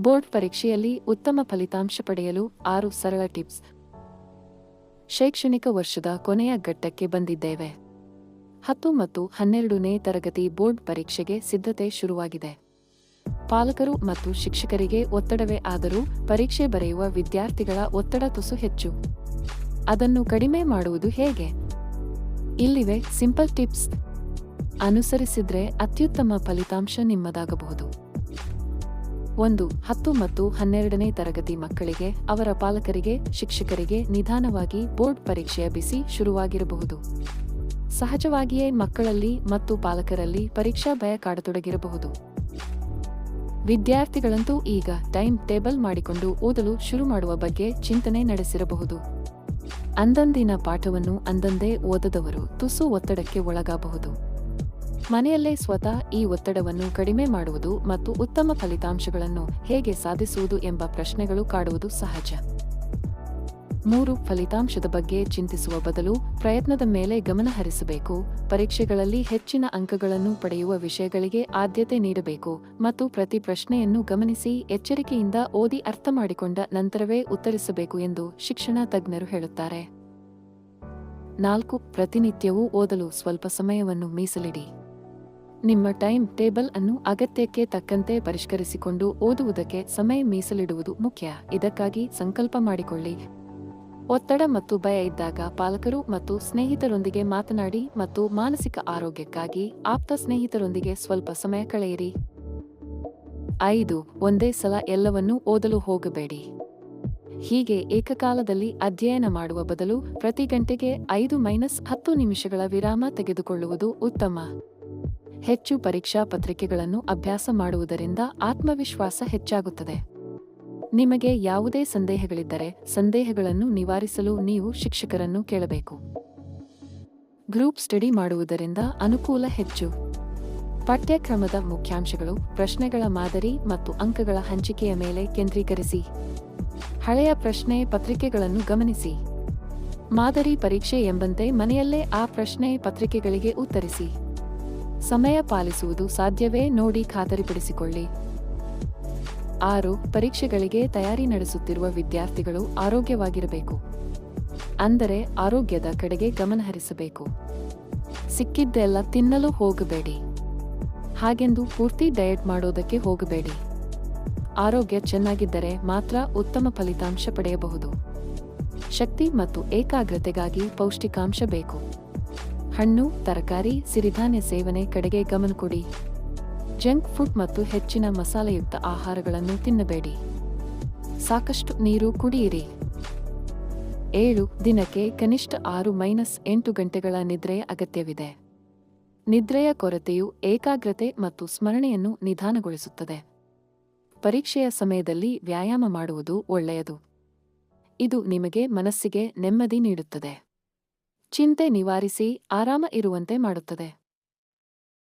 Board ಪರೀಕ್ಷೆಯಲ್ಲಿ ಉತ್ತಮ ಫಲಿತಾಂಶ ಪಡೆಯಲು ಆರು ಸರಳ ಟಿಪ್ಸ್. ಶೈಕ್ಷಣಿಕ ವರ್ಷದ ಕೊನೆಯ ಘಟ್ಟಕ್ಕೆ ಬಂದಿದ್ದೇವೆ. ಹತ್ತು ಮತ್ತು ಹನ್ನೆರಡನೇ ತರಗತಿ ಬೋರ್ಡ್ ಪರೀಕ್ಷೆಗೆ ಸಿದ್ಧತೆ ಶುರುವಾಗಿದೆ. ಪಾಲಕರು ಮತ್ತು ಶಿಕ್ಷಕರಿಗೆ ಒತ್ತಡವೇ ಆದರೂ ಪರೀಕ್ಷೆ ಬರೆಯುವ ವಿದ್ಯಾರ್ಥಿಗಳ ಒತ್ತಡ ತುಸು ಹೆಚ್ಚು. ಅದನ್ನು ಕಡಿಮೆ ಮಾಡುವುದು ಹೇಗೆ? ಇಲ್ಲಿವೆ ಸಿಂಪಲ್ ಟಿಪ್ಸ್. ಅನುಸರಿಸಿದ್ರೆ ಅತ್ಯುತ್ತಮ ಫಲಿತಾಂಶ ನಿಮ್ಮದಾಗಬಹುದು. ಒಂದು, ಹತ್ತು ಮತ್ತು ಹನ್ನೆರಡನೇ ತರಗತಿ ಮಕ್ಕಳಿಗೆ, ಅವರ ಪಾಲಕರಿಗೆ, ಶಿಕ್ಷಕರಿಗೆ ನಿಧಾನವಾಗಿ ಬೋರ್ಡ್ ಪರೀಕ್ಷೆಯ ಬಿಸಿ ಶುರುವಾಗಿರಬಹುದು. ಸಹಜವಾಗಿಯೇ ಮಕ್ಕಳಲ್ಲಿ ಮತ್ತು ಪಾಲಕರಲ್ಲಿ ಪರೀಕ್ಷಾ ಭಯ ಕಾಡತೊಡಗಿರಬಹುದು. ವಿದ್ಯಾರ್ಥಿಗಳಂತೂ ಈಗ ಟೈಮ್ ಟೇಬಲ್ ಮಾಡಿಕೊಂಡು ಓದಲು ಶುರು ಮಾಡುವ ಬಗ್ಗೆ ಚಿಂತನೆ ನಡೆಸಿರಬಹುದು. ಅಂದಂದಿನ ಪಾಠವನ್ನು ಅಂದಂದೇ ಓದದವರು ತುಸು ಒತ್ತಡಕ್ಕೆ ಒಳಗಾಗಬಹುದು. ಮನೆಯಲ್ಲೇ ಸ್ವತಃ ಈ ಒತ್ತಡವನ್ನು ಕಡಿಮೆ ಮಾಡುವುದು ಮತ್ತು ಉತ್ತಮ ಫಲಿತಾಂಶಗಳನ್ನು ಹೇಗೆ ಸಾಧಿಸುವುದು ಎಂಬ ಪ್ರಶ್ನೆಗಳು ಕಾಡುವುದು ಸಹಜ. ಮೂರು, ಫಲಿತಾಂಶದ ಬಗ್ಗೆ ಚಿಂತಿಸುವ ಬದಲು ಪ್ರಯತ್ನದ ಮೇಲೆ ಗಮನ ಹರಿಸಬೇಕು. ಪರೀಕ್ಷೆಗಳಲ್ಲಿ ಹೆಚ್ಚಿನ ಅಂಕಗಳನ್ನು ಪಡೆಯುವ ವಿಷಯಗಳಿಗೆ ಆದ್ಯತೆ ನೀಡಬೇಕು ಮತ್ತು ಪ್ರತಿ ಪ್ರಶ್ನೆಯನ್ನು ಗಮನಿಸಿ ಎಚ್ಚರಿಕೆಯಿಂದ ಓದಿ ಅರ್ಥ ಮಾಡಿಕೊಂಡ ನಂತರವೇ ಉತ್ತರಿಸಬೇಕು ಎಂದು ಶಿಕ್ಷಣ ತಜ್ಞರು ಹೇಳುತ್ತಾರೆ. ನಾಲ್ಕು, ಪ್ರತಿನಿತ್ಯವೂ ಓದಲು ಸ್ವಲ್ಪ ಸಮಯವನ್ನು ಮೀಸಲಿಡಿ. ನಿಮ್ಮ ಟೈಮ್ ಟೇಬಲ್ ಅನ್ನು ಅಗತ್ಯಕ್ಕೆ ತಕ್ಕಂತೆ ಪರಿಷ್ಕರಿಸಿಕೊಂಡು ಓದುವುದಕ್ಕೆ ಸಮಯ ಮೀಸಲಿಡುವುದು ಮುಖ್ಯ. ಇದಕ್ಕಾಗಿ ಸಂಕಲ್ಪ ಮಾಡಿಕೊಳ್ಳಿ. ಒತ್ತಡ ಮತ್ತು ಭಯ ಇದ್ದಾಗ ಪಾಲಕರು ಮತ್ತು ಸ್ನೇಹಿತರೊಂದಿಗೆ ಮಾತನಾಡಿ ಮತ್ತು ಮಾನಸಿಕ ಆರೋಗ್ಯಕ್ಕಾಗಿ ಆಪ್ತ ಸ್ನೇಹಿತರೊಂದಿಗೆ ಸ್ವಲ್ಪ ಸಮಯ ಕಳೆಯಿರಿ. ಐದು, ಒಂದೇ ಸಲ ಎಲ್ಲವನ್ನೂ ಓದಲು ಹೋಗಬೇಡಿ. ಹೀಗೆ ಏಕಕಾಲದಲ್ಲಿ ಅಧ್ಯಯನ ಮಾಡುವ ಬದಲು ಪ್ರತಿ ಗಂಟೆಗೆ ಐದು ಮೈನಸ್ ಹತ್ತು ನಿಮಿಷಗಳ ವಿರಾಮ ತೆಗೆದುಕೊಳ್ಳುವುದು ಉತ್ತಮ. ಹೆಚ್ಚು ಪರೀಕ್ಷಾ ಪತ್ರಿಕೆಗಳನ್ನು ಅಭ್ಯಾಸ ಮಾಡುವುದರಿಂದ ಆತ್ಮವಿಶ್ವಾಸ ಹೆಚ್ಚಾಗುತ್ತದೆ. ನಿಮಗೆ ಯಾವುದೇ ಸಂದೇಹಗಳಿದ್ದರೆ ಸಂದೇಹಗಳನ್ನು ನಿವಾರಿಸಲು ನೀವು ಶಿಕ್ಷಕರನ್ನು ಕೇಳಬೇಕು. ಗ್ರೂಪ್ ಸ್ಟಡಿ ಮಾಡುವುದರಿಂದ ಅನುಕೂಲ ಹೆಚ್ಚು. ಪಠ್ಯಕ್ರಮದ ಮುಖ್ಯಾಂಶಗಳು ಪ್ರಶ್ನೆಗಳ ಮಾದರಿ ಮತ್ತು ಅಂಕಗಳ ಹಂಚಿಕೆಯ ಮೇಲೆ ಕೇಂದ್ರೀಕರಿಸಿ. ಹಳೆಯ ಪ್ರಶ್ನೆ ಪತ್ರಿಕೆಗಳನ್ನು ಗಮನಿಸಿ. ಮಾದರಿ ಪರೀಕ್ಷೆ ಎಂಬಂತೆ ಮನೆಯಲ್ಲೇ ಆ ಪ್ರಶ್ನೆ ಪತ್ರಿಕೆಗಳಿಗೆ ಉತ್ತರಿಸಿ. ಸಮಯ ಪಾಲಿಸುವುದು ಸಾಧ್ಯವೇ ನೋಡಿ ಖಾತರಿಪಡಿಸಿಕೊಳ್ಳಿ. ಆರು, ಪರೀಕ್ಷೆಗಳಿಗೆ ತಯಾರಿ ನಡೆಸುತ್ತಿರುವ ವಿದ್ಯಾರ್ಥಿಗಳು ಆರೋಗ್ಯವಾಗಿರಬೇಕು. ಅಂದರೆ ಆರೋಗ್ಯದ ಕಡೆಗೆ ಗಮನ ಹರಿಸಬೇಕು. ಸಿಕ್ಕಿದ್ದೆಲ್ಲ ತಿನ್ನಲು ಹೋಗಬೇಡಿ. ಹಾಗೆಂದು ಪೂರ್ತಿ ಡಯಟ್ ಮಾಡೋದಕ್ಕೆ ಹೋಗಬೇಡಿ. ಆರೋಗ್ಯ ಚೆನ್ನಾಗಿದ್ದರೆ ಮಾತ್ರ ಉತ್ತಮ ಫಲಿತಾಂಶ ಪಡೆಯಬಹುದು. ಶಕ್ತಿ ಮತ್ತು ಏಕಾಗ್ರತೆಗಾಗಿ ಪೌಷ್ಟಿಕಾಂಶ ಬೇಕು. ಹಣ್ಣು, ತರಕಾರಿ, ಸಿರಿಧಾನ್ಯ ಸೇವನೆ ಕಡೆಗೆ ಗಮನ ಕೊಡಿ. ಜಂಕ್ ಫುಡ್ ಮತ್ತು ಹೆಚ್ಚಿನ ಮಸಾಲೆಯುಕ್ತ ಆಹಾರಗಳನ್ನು ತಿನ್ನಬೇಡಿ. ಸಾಕಷ್ಟು ನೀರು ಕುಡಿಯಿರಿ. ಏಳು ದಿನಕ್ಕೆ ಕನಿಷ್ಠ ಆರು ಮೈನಸ್ ಎಂಟು ಗಂಟೆಗಳ ನಿದ್ರೆಯ ಅಗತ್ಯವಿದೆ. ನಿದ್ರೆಯ ಕೊರತೆಯು ಏಕಾಗ್ರತೆ ಮತ್ತು ಸ್ಮರಣೆಯನ್ನು ನಿಧಾನಗೊಳಿಸುತ್ತದೆ. ಪರೀಕ್ಷೆಯ ಸಮಯದಲ್ಲಿ ವ್ಯಾಯಾಮ ಮಾಡುವುದು ಒಳ್ಳೆಯದು. ಇದು ನಿಮಗೆ ಮನಸ್ಸಿಗೆ ನೆಮ್ಮದಿ ನೀಡುತ್ತದೆ. ಚಿಂತೆ ನಿವಾರಿಸಿ ಆರಾಮ ಇರುವಂತೆ ಮಾಡುತ್ತದೆ.